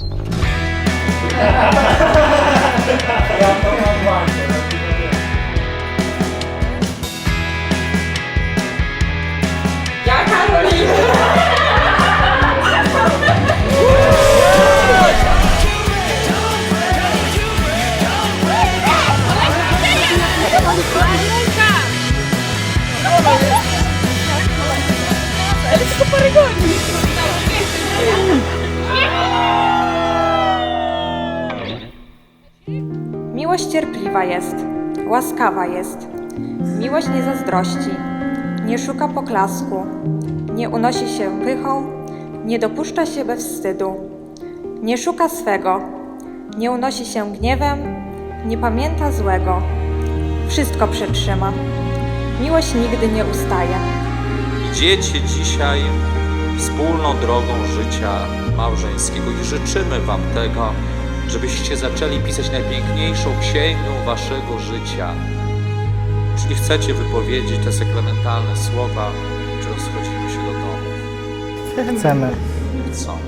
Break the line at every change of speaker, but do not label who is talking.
yang pengalaman jangan
Miłość cierpliwa jest, łaskawa jest. Miłość nie zazdrości, nie szuka poklasku, nie unosi się pychą, nie dopuszcza się bez wstydu, nie szuka swego, nie unosi się gniewem, nie pamięta złego. Wszystko przetrzyma. Miłość nigdy nie ustaje.
Idziecie dzisiaj wspólną drogą życia małżeńskiego i życzymy Wam tego, żebyście zaczęli pisać najpiękniejszą księgę Waszego życia. Czyli chcecie wypowiedzieć te sakramentalne słowa, czy rozchodzimy się do domu?
Chcemy.
Co?